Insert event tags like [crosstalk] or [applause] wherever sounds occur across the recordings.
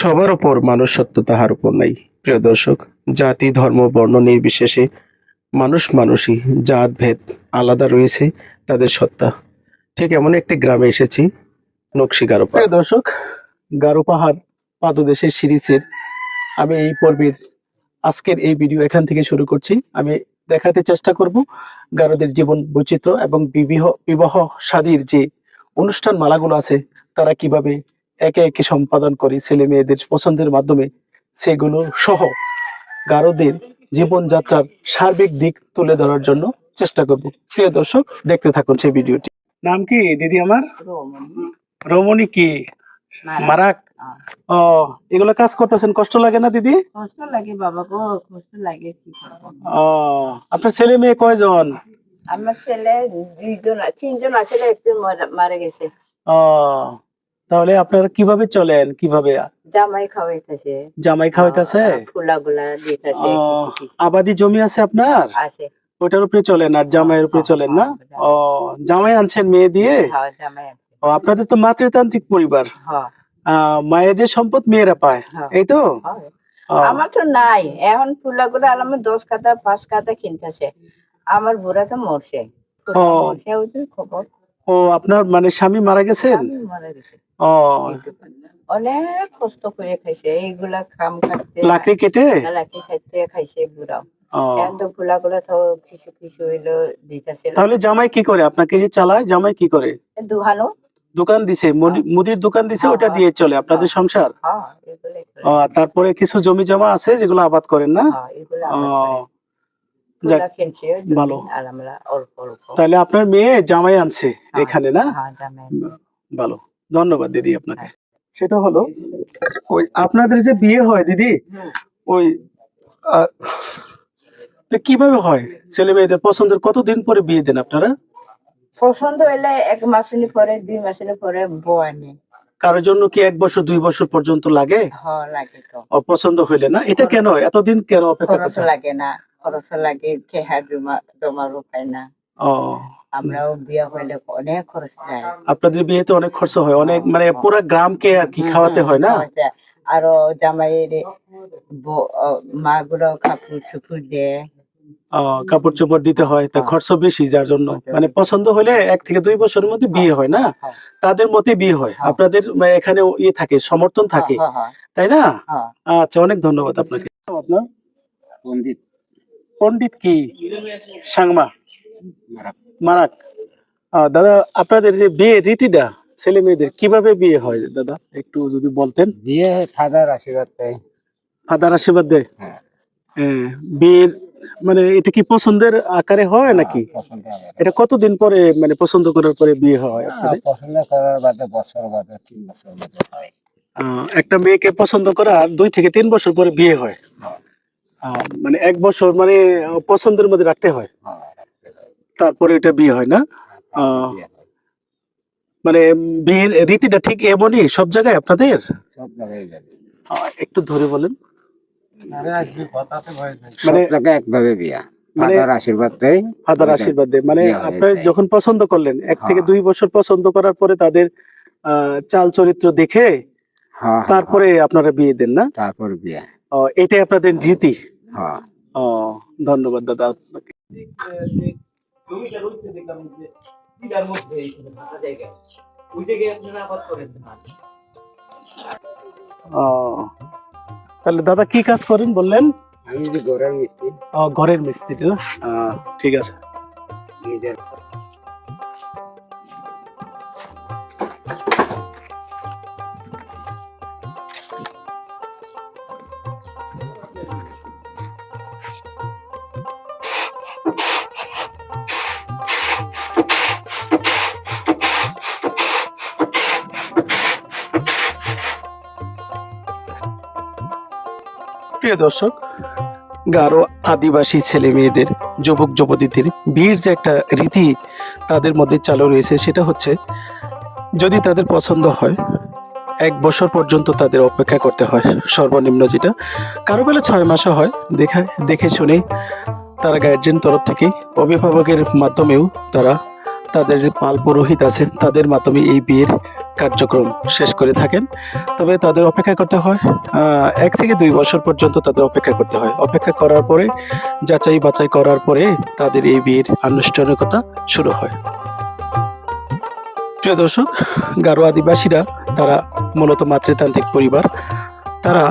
সবার ওপর মানুষ সত্য তাহার উপর নাই। প্রিয় দর্শক, জাতি, ধর্ম, বর্ণ নির্বিশেষে মানুষ মানুষই, জাত, ভেদ আলাদা রয়েছে তাদের সত্তা। ঠিক এমন একটি গ্রামে এসেছি নকশি গারো প্রিয় দর্শক, গারো পাহাড় পাদদেশের সিরিজের আমি এই পর্বের আজকের এই ভিডিও এখান থেকে শুরু করছি। আমি দেখাতে চেষ্টা করব গারোদের জীবন বৈচিত্র্য এবং বিবাহ বিবাহ শাদীর যে অনুষ্ঠান মালাগুলো আছে, তারা কীভাবে একে একে সম্পাদন করে ছেলে মেয়েদের পছন্দের মাধ্যমে সেগুলো সহ গারোদের জীবনযাত্রার সার্বিক দিক তুলে ধরার জন্য চেষ্টা করব। প্রিয় দর্শক দেখতে থাকুন সেই ভিডিওটি। নাম কি? দিদি আমার? রমণী কি? মারাক? ও এগুলো কাজ করতেছেন কষ্ট লাগে না দিদি? কষ্ট লাগে বাবা গো কষ্ট লাগে কি ও আপনার ছেলে মেয়ে কয়জন? আমার ছেলে দুইজন তিনজন একটু মারা- মারা গেছে। ও তাহলে আপনারা কীভাবে চলেন? কীভাবে জামাই খাওয়াইতেছে। জামাই খাওয়াইতেছে? ফুলা গুলা দিতেছে আবাদি জমি আছে আপনার? আছে। ওইটার উপরে চলেন আর জামাইয়ের উপরে চলেন না? ও জামাই আনছেন মেয়ে দিয়ে? ও আপনাদের তো মাতৃতান্ত্রিক পরিবার। মায়েদের সম্পদ মেয়েরা পায়। এই তো। আমার তো নাই। এখন ফুলা গুলা আমার দশ কাতা পাঁচ কাতা কিনতেছে। আমার বুড়া তো মরছে। ও। মরছে ওই খবর ও আপনার মানে স্বামী মারা গেছেন? মারা গেছে। ও। অনেক কষ্ট করে খাইছে। এইগুলা খাম লাকড়ি কেটে? লাকি খাইতে খাইছে তাহলে জামাই কি করে? আপনাকে যে চালায় জামাই কি করে? দোকান দিছে মুদি- মুদির দোকান দিছে হ্যাঁ, ওটা হ্যাঁ। দিয়ে চলে আপনাদের সংসার? হ্যাঁ তারপরে কিছু জমি জমা আছে যেগুলো আবাদ করেন না? ভালো। আর আমরা অল্প অল্প। তাহলে আপনার মেয়ে জামাই আনছে হ্যাঁ, এখানে না? হ্যাঁ ভালো। ধন্যবাদ দিদি আপনাকে। সেটা হলো ওই আপনাদের যে বিয়ে হয় দিদি ওই তো কীভাবে হয়? ছেলে মেয়েদের পছন্দের কতদিন পরে বিয়ে দেন আপনারা? পছন্দ হইলে এক মাসিনি পরে দুই মাসিনি পরে বউ আনে। কারোর জন্য কি এক বছর দুই বছর পর্যন্ত লাগে? হ্যাঁ লাগে তো। অপছন্দ হইলে না? এটা কেন এতদিন কেন অপেক্ষা লাগে না। খরচ লাগে কেহা জমা জমার উপায় না। ও। আমরাও বিয়া হইলে অনেক খরচ যায়। আপনাদের বিয়েতে অনেক খরচ হয় অনেক মানে পুরা গ্রামকে আর কি খাওয়াতে হয় না? হয়। আরও জামাইয়ের ব- মা গুলো কাপড় চুপুর দেয়। কাপড় চোপড় দিতে হয় তা হ্যাঁ। খরচ বেশি যার জন্য। মানে পছন্দ হলে এক থেকে দুই বছরের মধ্যে বিয়ে হয় না? হ্যাঁ, তাদের মতে বিয়ে হয়। হ্যাঁ। আপনাদের মানে এখানে ইয়ে থাকে সমর্থন থাকে। হ্যাঁ, হ্যাঁ, তাই না? হ্যাঁ। আচ্ছা অনেক ধন্যবাদ আপনাকে। আপনার? পণ্ডিত পণ্ডিত কি? সাংমা। মারাক। দাদা আপনাদের যে বিয়ে রীতিটা ছেলে মেয়েদের কীভাবে বিয়ে হয় দাদা? একটু যদি বলতেন। বিয়ে ফাদার আশীর্বাদ দেয়। ফাদার আশীর্বাদ দেয়? হ্যাঁ। হ্যাঁ, বিয়ের মানে এটা কি পছন্দের আকারে হয় নাকি? এটা কতদিন পরে মানে পছন্দ করার পরে বিয়ে হয় হ্যাঁ, পছন্দ করার বাদে বছর বাদে তিন বছর বাদে হয়। একটা মেয়েকে পছন্দ করার দুই থেকে তিন বছর পরে বিয়ে হয়। হ্যাঁ। মানে এক বছর মানে পছন্দের মধ্যে রাখতে হয়। হ্যাঁ, তারপরে এটা বিয়ে হয় না। আহ, মানে বিয়ের রীতিটা ঠিক এমনই সব জায়গায় আপনাদের? একটু ধরে বলেন। মানে একভাবে বিয়া। মানে- ফাদার আশীর্বাদ ফাদার আশীর্বাদ। দেয় মানে বিয়ে আপনার যখন পছন্দ করলেন এক থেকে হ্যাঁ। দুই বছর পছন্দ করার পরে তাদের আহ, চাল চরিত্র দেখে হ্যাঁ, হ্যাঁ, তারপরে আপনারা বিয়ে দেন না? হ্যাঁ, তারপর বিয়া। এটাই আপনাদের রীতি হ্যাঁ। ও ধন্যবাদ দাদা আপনাকে। ও, তাহলে দাদা কি কাজ করেন বললেন? মিস্ত্রি। ঘরের মিস্ত্রি ঠিক আছে। প্রিয় দর্শক, গারো আদিবাসী ছেলে মেয়েদের, যুবক যুবতীদের বিয়ের যে একটা রীতি তাদের মধ্যে চালু রয়েছে সেটা হচ্ছে, যদি তাদের পছন্দ হয়, এক বছর পর্যন্ত তাদের অপেক্ষা করতে হয়, সর্বনিম্ন যেটা। কারও বেলা ছয় মাসে হয়, দেখা, দেখে শুনে তারা গার্জেন তরফ থেকে অভিভাবকের মাধ্যমেও তারা তাদের যে পাল পুরোহিত আছেন, তাদের মাধ্যমে এই বিয়ের কার্যক্রম শেষ করে থাকেন। তবে তাদের অপেক্ষা করতে হয় এক থেকে দুই বছর পর্যন্ত তাদের অপেক্ষা করতে হয়। অপেক্ষা করার পরে, যাচাই বাছাই করার পরে তাদের এই বিয়ের আনুষ্ঠানিকতা শুরু হয়। প্রিয় দর্শক, গারো আদিবাসীরা, তারা মূলত মাতৃতান্ত্রিক পরিবার। তারা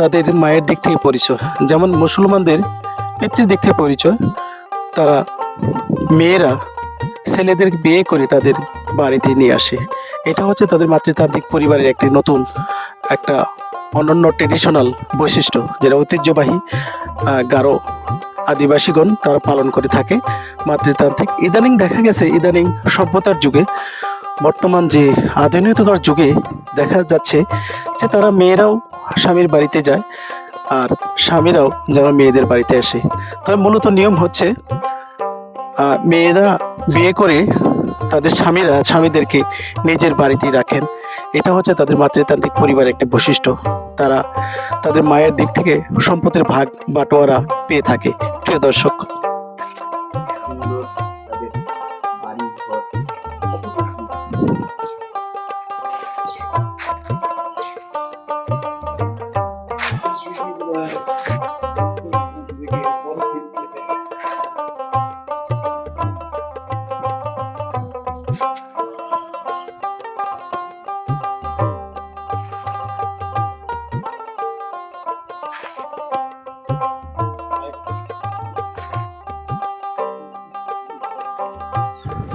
তাদের মায়ের দিক থেকে পরিচয়, যেমন মুসলমানদের পিতৃ দিক থেকে পরিচয়। তারা মেয়েরা ছেলেদের বিয়ে করে তাদের বাড়িতে নিয়ে আসে। এটা হচ্ছে তাদের মাতৃতান্ত্রিক পরিবারের একটি নতুন একটা অনন্য ট্রেডিশনাল বৈশিষ্ট্য, যেটা ঐতিহ্যবাহী গারো আদিবাসীগণ তারা পালন করে থাকে মাতৃতান্ত্রিক। ইদানিং দেখা গেছে, ইদানিং সভ্যতার যুগে, বর্তমান যে আধুনিকতার যুগে দেখা যাচ্ছে যে তারা মেয়েরাও স্বামীর বাড়িতে যায় আর স্বামীরাও যেন মেয়েদের বাড়িতে আসে। তবে মূলত নিয়ম হচ্ছে মেয়েরা বিয়ে করে তাদের স্বামীরা, স্বামীদেরকে নিজের বাড়িতেই রাখেন। এটা হচ্ছে তাদের মাতৃতান্ত্রিক পরিবার একটি বৈশিষ্ট্য। তারা তাদের মায়ের দিক থেকে সম্পদের ভাগ বাটোয়ারা পেয়ে থাকে। প্রিয় দর্শক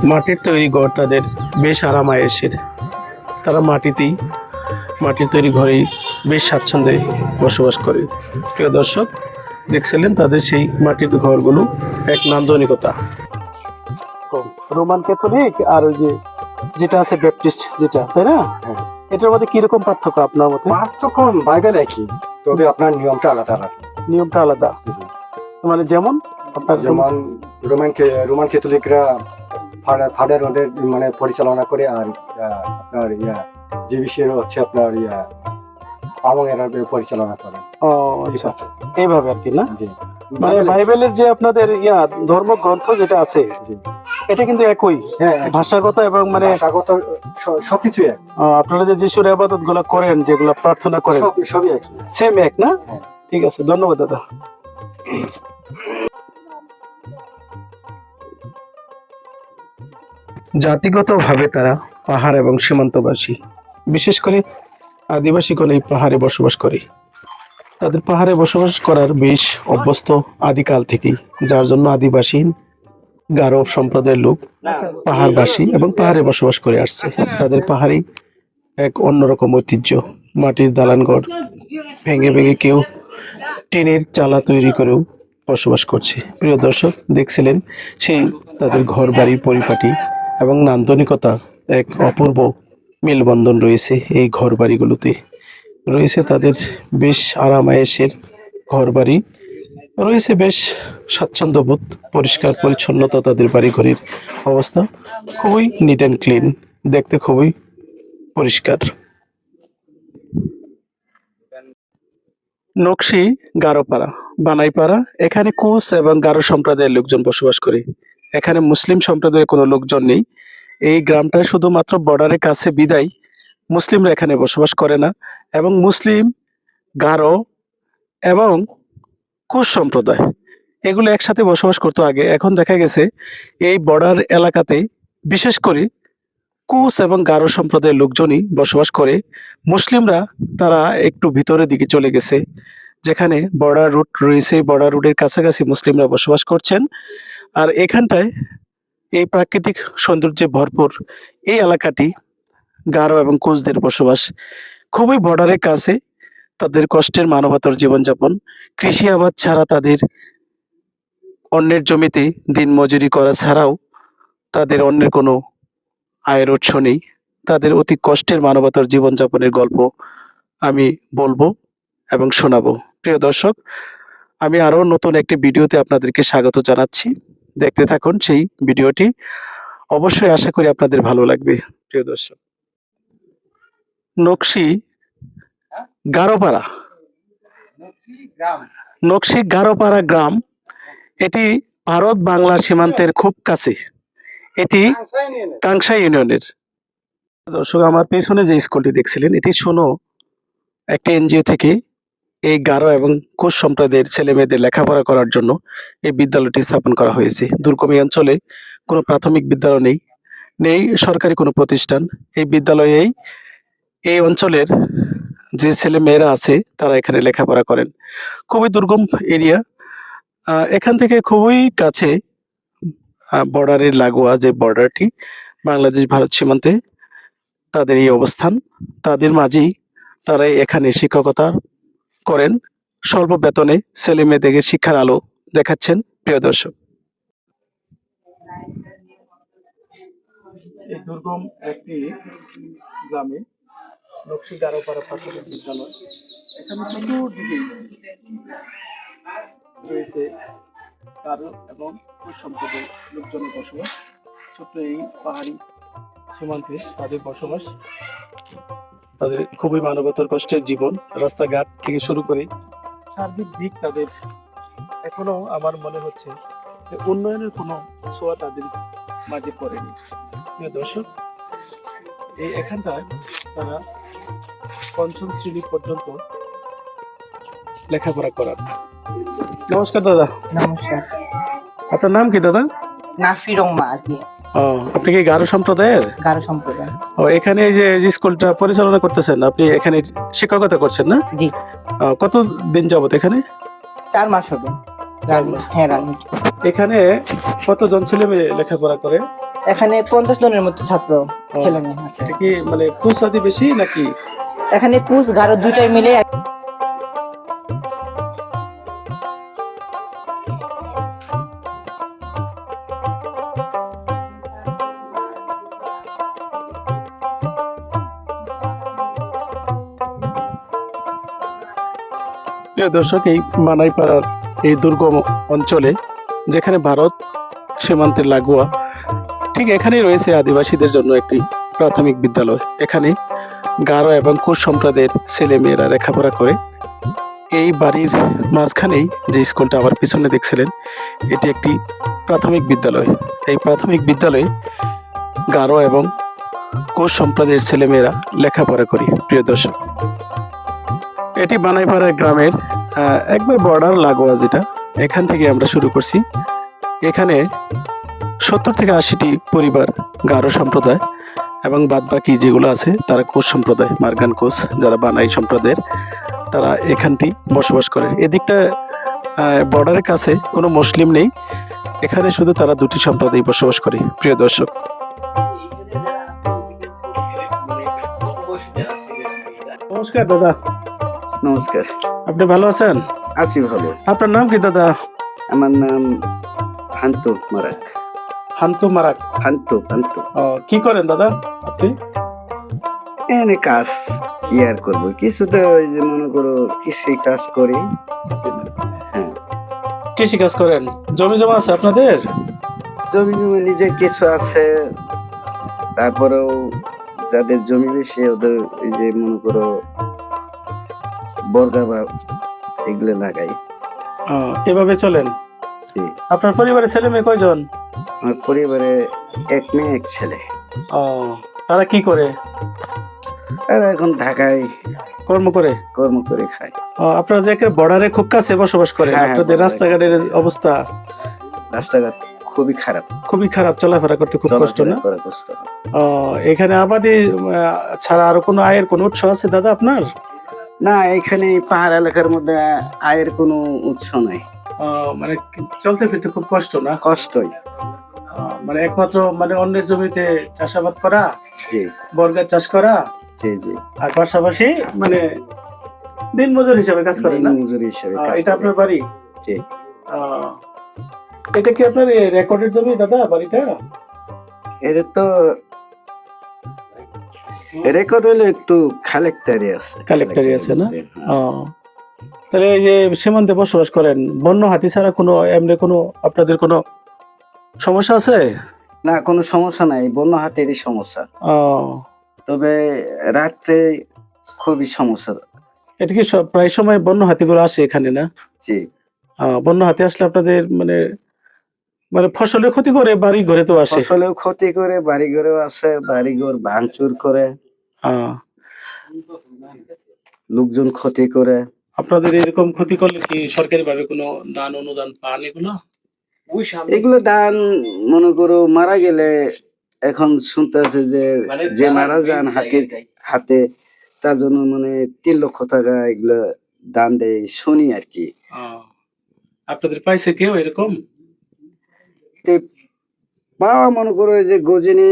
মাটির তৈরি ঘর তাদের বেশ আরামায়েশের। তারা মাটিতেই মাটির তৈরি ঘরেই বেশ স্বাচ্ছন্দ্যে বসবাস করে। প্রিয় দর্শক দেখছিলেন তাদের সেই মাটির ঘরগুলো এক নান্দনিকতা। রোমান ক্যাথলিক আর ওই যে যেটা আছে ব্যাপটিস্ট যেটা তাই না? হ্যাঁ। এটার মধ্যে কীরকম পার্থক্য আপনার মতে? পার্থক্য বাইবেল একই তবে আপনার নিয়মটা আলাদা আলাদা। নিয়মটা আলাদা। মানে যেমন আপনার যেমন রোমান রোমান ক্যাথলিকরা ফাদার ওদের মানে পরিচালনা করে আর আপনার ইয়া যে বিষয়ে হচ্ছে আপনার ইয়া এরা পরিচালনা করে। ও আচ্ছা। এইভাবে আর কি না? জি। মানে বাইবেলের যে আপনাদের ইয়া ধর্মগ্রন্থ যেটা আছে জি। এটা কিন্তু একই? হ্যাঁ ভাষাগত এবং মানে ভাষাগত সবকিছু এক আপনারা যে যিশুর আবাদতগুলা করেন যেগুলা প্রার্থনা করেন সব সবই একই। সেম এক না? হ্যাঁ। ঠিক আছে ধন্যবাদ দাদা। জাতিগতভাবে তারা পাহাড় এবং সীমান্তবাসী। বিশেষ করে আদিবাসীগণ এই পাহাড়ে বসবাস করে। তাদের পাহাড়ে বসবাস করার বেশ অভ্যস্ত আদিকাল থেকেই, যার জন্য আদিবাসী গারো সম্প্রদায়ের লোক পাহাড়বাসী এবং পাহাড়ে বসবাস করে আসছে। তাদের পাহাড়ি এক অন্যরকম ঐতিহ্য, মাটির দালানঘর ভেঙে ভেঙে কেউ টিনের চালা তৈরি করেও বসবাস করছে। প্রিয় দর্শক, দেখছিলেন সেই তাদের ঘর বাড়ির পরিপাটি এবং নান্দনিকতা এক অপূর্ব মেলবন্ধন রয়েছে এই ঘর বাড়িগুলোতে রয়েছে তাদের বেশ আরামায়েশের ঘর বাড়ি রয়েছে বেশ স্বাচ্ছন্দ্যবোধ, পরিষ্কার পরিচ্ছন্নতা তাদের বাড়িঘরের অবস্থা। খুবই নিট অ্যান্ড ক্লিন দেখতে খুবই পরিষ্কার। নকশি গারোপাড়া, বানাইপাড়া, এখানে কোচ এবং গারো সম্প্রদায়ের লোকজন বসবাস করে। এখানে মুসলিম সম্প্রদায়ের কোনো লোকজন নেই। এই গ্রামটা শুধুমাত্র বর্ডারের কাছে বিদায়। মুসলিমরা এখানে বসবাস করে না এবং মুসলিম, গারো এবং কুশ সম্প্রদায় এগুলো একসাথে বসবাস করতো আগে। এখন দেখা গেছে এই বর্ডার এলাকাতে বিশেষ করে কুশ এবং গারো সম্প্রদায়ের লোকজনই বসবাস করে। মুসলিমরা তারা একটু ভিতরের দিকে চলে গেছে। যেখানে বর্ডার রুট রয়েছে বর্ডার রুটের কাছাকাছি মুসলিমরা বসবাস করছেন। আর এখানটায় এই প্রাকৃতিক সৌন্দর্যে ভরপুর এই এলাকাটি গারো এবং কোচদের বসবাস। খুবই বর্ডারের কাছে তাদের কষ্টের মানবতার জীবনযাপন। কৃষি আবাদ ছাড়া তাদের অন্যের জমিতে দিন মজুরি করা ছাড়াও তাদের অন্যের কোনো আয়ের উৎস নেই। তাদের অতি কষ্টের মানবতার জীবনযাপনের গল্প আমি বলব এবং শোনাবো। প্রিয় দর্শক, আমি আরও নতুন একটি ভিডিওতে আপনাদেরকে স্বাগত জানাচ্ছি। দেখতে থাকুন সেই ভিডিওটি। অবশ্যই আশা করি আপনাদের ভালো লাগবে, প্রিয় দর্শক। নকশি গারোপাড়া। নকশি গারোপাড়া গ্রাম, এটি ভারত বাংলা সীমান্তের খুব কাছে। এটি কাংসা ইউনিয়নের। দর্শক, আমার পেছনে যে স্কুলটি দেখছিলেন, এটি শোনো, একটা এনজিও থেকে এই গারো এবং কোষ সম্প্রদায়ের ছেলে মেয়েদের লেখাপড়া করার জন্য এই বিদ্যালয়টি স্থাপন করা হয়েছে। দুর্গম অঞ্চলে কোনো প্রাথমিক বিদ্যালয় নেই নেই সরকারি কোনো প্রতিষ্ঠান। এই বিদ্যালয়েই এই অঞ্চলের যে ছেলে মেয়েরা আছে, তারা এখানে লেখাপড়া করেন। খুবই দুর্গম এরিয়া। এখান থেকে খুবই কাছে বর্ডারের লাগোয়া যে বর্ডারটি, বাংলাদেশ ভারত সীমান্তে তাদের এই অবস্থান। তাদের মাঝেই তারা এখানে শিক্ষকতা করেন। স্বল্প বেতনে ছেলে মেয়েদেরকে শিক্ষার আলো দেখাচ্ছেন প্রিয় দর্শক। এই দুর্গম একটি গ্রামে নকশি গারোপাড়া প্রাথমিক বিদ্যালয়। এখানে চতুর্দিকেই রয়েছে কারু এবং কুশ সম্প্রদায়ের লোকজনের বসবাস। ছোট্ট এই পাহাড়ি সীমান্তে তাদের বসবাস। তাদের খুবই মানবতার কষ্টের জীবন রাস্তাঘাট থেকে শুরু করে সার্বিক দিক তাদের এখনও আমার মনে হচ্ছে যে উন্নয়নের কোনো ছোঁয়া তাদের মাঝে পড়েনি। প্রিয় দর্শক এই এখানটায় তারা পঞ্চম শ্রেণি পর্যন্ত লেখাপড়া করার নমস্কার দাদা। নমস্কার। আপনার নাম কি দাদা? নাফি রহমা আর কি। ও আপনি কি গারো সম্প্রদায়ের? গারো সম্প্রদায়। ও এখানে এই যে স্কুলটা পরিচালনা করতেছেন আপনি এখানে শিক্ষকতা করছেন না? জি। কত দিন যাবত এখানে? চার মাস হবে। হ্যাঁ এখানে কতজন ছেলে মেয়ে লেখাপড়া করে? এখানে পঞ্চাশ জনের মতো ছাত্র ছেলে মেয়ে আছে। কি মানে কুচ আদি বেশি নাকি? এখানে কুচ গারো দুইটাই মিলে প্রিয় দর্শক, এই মানাইপাড়ার এই দুর্গম অঞ্চলে, যেখানে ভারত সীমান্তের লাগোয়া, ঠিক এখানেই রয়েছে আদিবাসীদের জন্য একটি প্রাথমিক বিদ্যালয়। এখানে গারো এবং কুশ সম্প্রদায়ের ছেলেমেয়েরা লেখাপড়া করে। এই বাড়ির মাঝখানেই যে স্কুলটা আমার পিছনে দেখছিলেন, এটি একটি প্রাথমিক বিদ্যালয়। এই প্রাথমিক বিদ্যালয়ে গারো এবং কোষ সম্প্রদায়ের ছেলেমেয়েরা লেখাপড়া করি, প্রিয় দর্শক। এটি বানাইপাড়া গ্রামের একবার বর্ডার লাগোয়া যেটা এখান থেকে আমরা শুরু করছি। এখানে সত্তর থেকে আশিটি পরিবার গারো সম্প্রদায় এবং বাদবাকি যেগুলো আছে তারা কোচ সম্প্রদায় মার্গান কোচ যারা বানাই সম্প্রদায়ের তারা এখানটি বসবাস করে। এদিকটা বর্ডারের কাছে কোনো মুসলিম নেই। এখানে শুধু তারা দুটি সম্প্রদায় বসবাস করে প্রিয় দর্শক। নমস্কার দাদা। নমস্কার। আপনি ভালো আছেন? আছি ভালো। আপনার নাম কি দাদা? আমার নাম হান্তু মারাক। হান্তু মারাক। হান্তু হান্তু ও, কি করেন দাদা আপনি? এনে কাজ কি আর করব? কিছু তো ওই যে মনে করো কৃষি কাজ করি। হ্যাঁ। কৃষি কাজ করেন? জমি জমা আছে আপনাদের? জমি জমি নিজে কিছু আছে। তারপরেও যাদের জমি বেশি ওদের ওই যে মনে করো বর্গা বা এগুলো লাগাই। এভাবে চলেন? আপনার পরিবারের ছেলে মেয়ে কয়জন? আমার পরিবারে এক মেয়ে এক ছেলে। ও তারা কি করে? তারা এখন ঢাকায় কর্ম করে? কর্ম করে খায়। আপনারা যে একেবারে বর্ডারে খুব কাছে বসবাস করেন হ্যাঁ, হ্যাঁ, আপনাদের রাস্তাঘাটের অবস্থা? রাস্তাঘাট খুবই খারাপ। খুবই খারাপ চলাফেরা করতে খুব কষ্ট না? করা এখানে আবাদি ছাড়া আর কোনো আয়ের কোনো উৎস আছে দাদা আপনার? না এখানে পাহাড় এলাকার মধ্যে আয়ের কোনো উৎস নাই। মানে চলতে ফিরতে খুব কষ্ট না? কষ্টই। মানে একমাত্র মানে অন্যের জমিতে চাষাবাদ করা জি। বর্গার চাষ করা জি জি। আর পাশাপাশি মানে দিন মজুর হিসাবে কাজ করেন না? মজুরি হিসেবে এটা আপনার বাড়ি? জি। এটা কি আপনার রেকর্ডের জমি দাদা বাড়িটা? এটা তো রেকর্ড হলো একটু কালেক্টারি আছে। কালেক্টারি আছে না? ও, তাহলে এই যে সীমান্তে বসবাস করেন বন্য হাতি ছাড়া কোনো এমনি কোনো আপনাদের কোনো সমস্যা আছে? না কোনো সমস্যা নাই বন্য হাতেরই সমস্যা। ও, তবে রাত্রে খুবই সমস্যা। এটা কি সব- প্রায় সময় বন্য হাতিগুলো আসে এখানে না? জি। বন্য হাতি আসলে আপনাদের মানে মানে ফসলের ক্ষতি করে বাড়ি ঘরে তো আসে। ফসলেও ক্ষতি করে বাড়ি ঘরেও আছে বাড়ি ঘর ভাঙচুর করে। লোকজন ক্ষতি করে। আপনাদের এরকম ক্ষতি করলে কি সরকারি ভাবে কোনো দান অনুদান পান এগুলো? এগুলো দান মনে করো মারা গেলে এখন শুনতেছে যে যে মারা যান হাতে হাতে তার জন্য মানে তিন লক্ষ টাকা এগুলো দান দেয় শুনি আর কি। আপনাদের পাইছে কেউ এরকম? তে পাওয়া মনে করো যে গজনী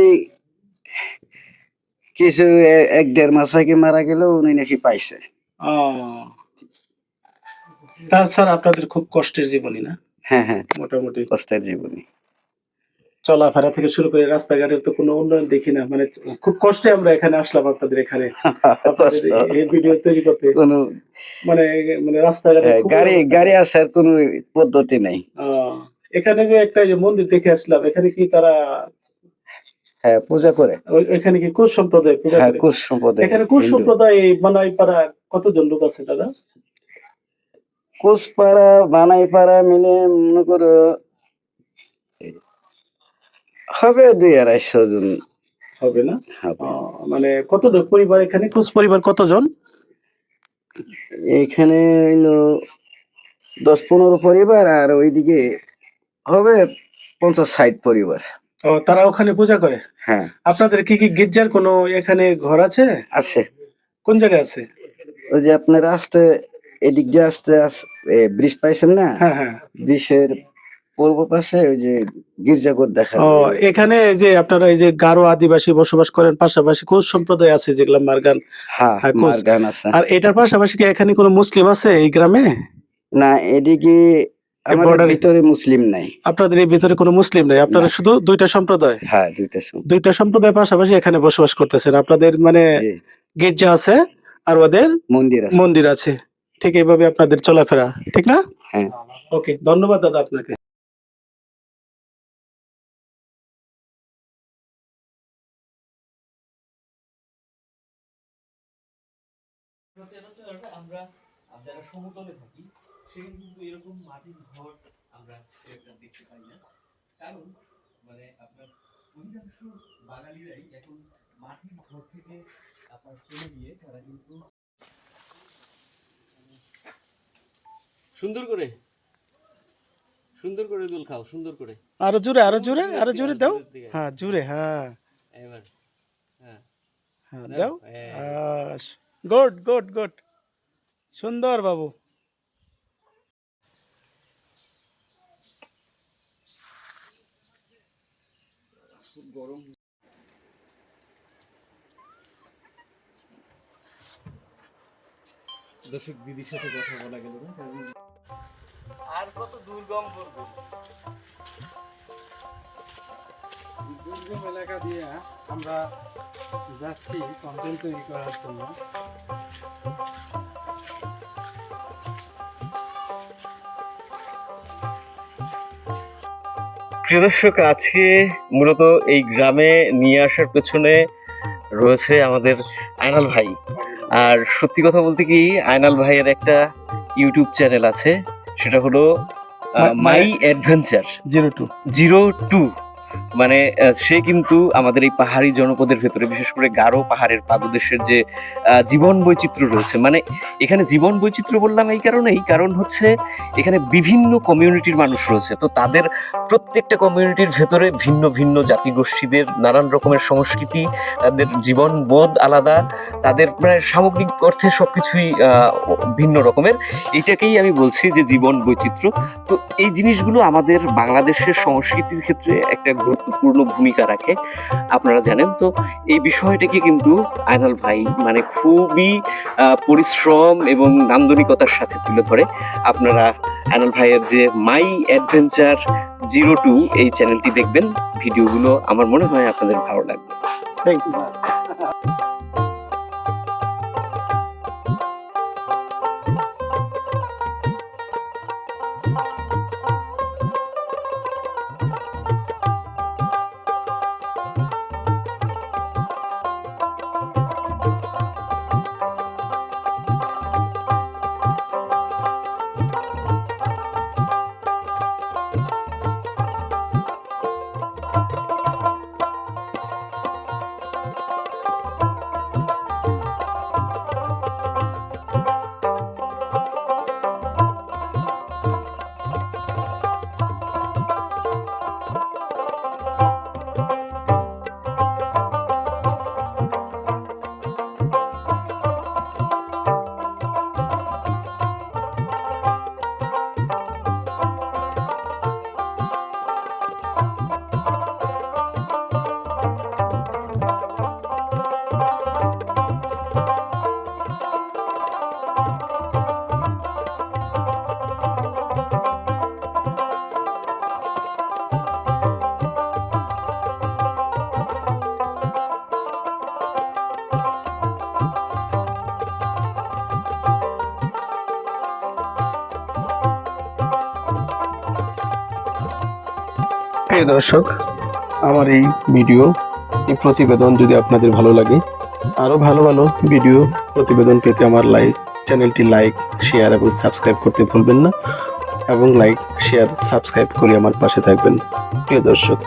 কিছু এক দেড় মাস আগে মারা গেলেও উনি নাকি পাইছে। তাছাড়া আপনাদের খুব কষ্টের জীবনী না? হ্যাঁ হ্যাঁ মোটামুটি। কষ্টের জীবনী। চলাফেরা থেকে শুরু করে রাস্তাঘাটের তো কোনো উন্নয়ন দেখি না। মানে খুব কষ্টে আমরা এখানে আসলাম আপনাদের এখানে। [laughs] এই ভিডিও তৈরি করতে। মানে মানে রাস্তাঘাটে গাড়ি গাড়ি আসার কোনো পদ্ধতি নাই। এখানে যে একটা যে মন্দির দেখে আসলাম এখানে কি তারা হ্যাঁ পূজা করে। এখানে কি কোচ সম্প্রদায় পূজা হ্যাঁ করে? কুশ সম্পদে এখানে কোচ সম্প্রদায় বানাই পাড়া কতজন লোক আছে দাদা? কুশপাড়া বানাইপাড়া মিলে মনে করো হবে দুই আড়াইশো জন। হবে না? মানে কতজন পরিবার এখানে? কোচ পরিবার কতজন? এখানে হইল দশ পনেরো পরিবার আর ওইদিকে হবে পঞ্চাশ ষাট পরিবার। ও তারা ওখানে পূজা করে? হ্যাঁ। আপনাদের কি কি গির্জার কোনো এখানে ঘর আছে? আছে। কোন জায়গায় আছে? ওই যে আপনার আসতে এদিক দিয়ে আসতে ব্রিজ পাইছেন না? হ্যাঁ হ্যাঁ। ব্রিজের পূর্ব পাশে ওই যে গির্জাঘর দেখা ও এখানে যে আপনারা এই যে গারো আদিবাসী বসবাস করেন পাশাপাশি কোচ সম্প্রদায় আছে যেগুলা মারগান? হ্যাঁ হ্যাঁ, আছে। আর এটার পাশাপাশি কি এখানে কোনো মুসলিম আছে এই গ্রামে? না এদিকে আমাদের ভিতরে মুসলিম নাই। আপনাদের এই ভিতরে কোনো মুসলিম নেই? আপনারা শুধু দুইটা সম্প্রদায়? হ্যাঁ দুইটা দুইটা সম্প্রদায় পাশাপাশি এখানে বসবাস করতেছেন। আপনাদের মানে গির্জা আছে আর ওদের মন্দির আছে। মন্দির আছে। ঠিক এইভাবে আপনাদের চলাফেরা ঠিক না? হ্যাঁ। ওকে ধন্যবাদ দাদা আপনাকে। আমরা যারা সমতলে থাকি সেখানে কিন্তু এরকম মাটির ঘর আমরা দেখতে পাই না। কারণ মানে আপনার অধিকাংশ বাঙালিরাই এখন মাটির ঘর থেকে আপনার চলে গিয়ে তারা কিন্তু সুন্দর করে। সুন্দর করে দোল খাও সুন্দর করে। আরও জোরে আরও জোরে আরও জোরে দাও। হ্যাঁ জোরে হ্যাঁ। এবার হ্যাঁ। হ্যাঁ দাও। হ্যাঁ। Good good good. সুন্দর বাবু। দর্শক দিদির সাথে কথা বলা গেল না আর কত দুর্গম করব দুর্গম এলাকা দিয়ে আমরা যাচ্ছি কন্টেন্ট তৈরি করার জন্য। প্রিয় দর্শক আজকে মূলত এই গ্রামে নিয়ে আসার পেছনে রয়েছে আমাদের আয়নাল ভাই। আর সত্যি কথা বলতে কি আয়নাল ভাইয়ের একটা ইউটিউব চ্যানেল আছে সেটা হলো my adventure. Zero two. Zero two. মানে সে কিন্তু আমাদের এই পাহাড়ি জনপদের ভেতরে বিশেষ করে গারো পাহাড়ের পাদদেশের যে জীবন বৈচিত্র্য রয়েছে মানে এখানে জীবন বৈচিত্র্য বললাম এই কারণেই কারণ হচ্ছে এখানে বিভিন্ন কমিউনিটির মানুষ রয়েছে তো তাদের প্রত্যেকটা কমিউনিটির ভেতরে ভিন্ন ভিন্ন জাতিগোষ্ঠীদের নানান রকমের সংস্কৃতি তাদের জীবন বোধ আলাদা তাদের প্রায় সামগ্রিক অর্থে সবকিছুই আহ, ভিন্ন রকমের। এটাকেই আমি বলছি যে জীবন বৈচিত্র্য। তো এই জিনিসগুলো আমাদের বাংলাদেশের সংস্কৃতির ক্ষেত্রে একটা গুরুত্বপূর্ণ ভূমিকা রাখে। আপনারা জানেন তো, এই বিষয়টাকে কিন্তু আয়নাল ভাই মানে খুবই পরিশ্রম এবং নান্দনিকতার সাথে তুলে ধরে। আপনারা আয়নাল ভাইয়ের যে মাই অ্যাডভেঞ্চার জিরো টু এই চ্যানেলটি দেখবেন। ভিডিওগুলো আমার মনে হয় আপনাদের ভালো লাগবে। থ্যাংক ইউ প্রিয় দর্শক, আমার এই ভিডিও, এই প্রতিবেদন যদি আপনাদের ভালো লাগে, আরও ভালো ভালো ভিডিও, প্রতিবেদন পেতে আমার লাইক চ্যানেলটি লাইক, শেয়ার এবং সাবস্ক্রাইব করতে ভুলবেন না এবং লাইক, শেয়ার, সাবস্ক্রাইব করে আমার পাশে থাকবেন। প্রিয় দর্শক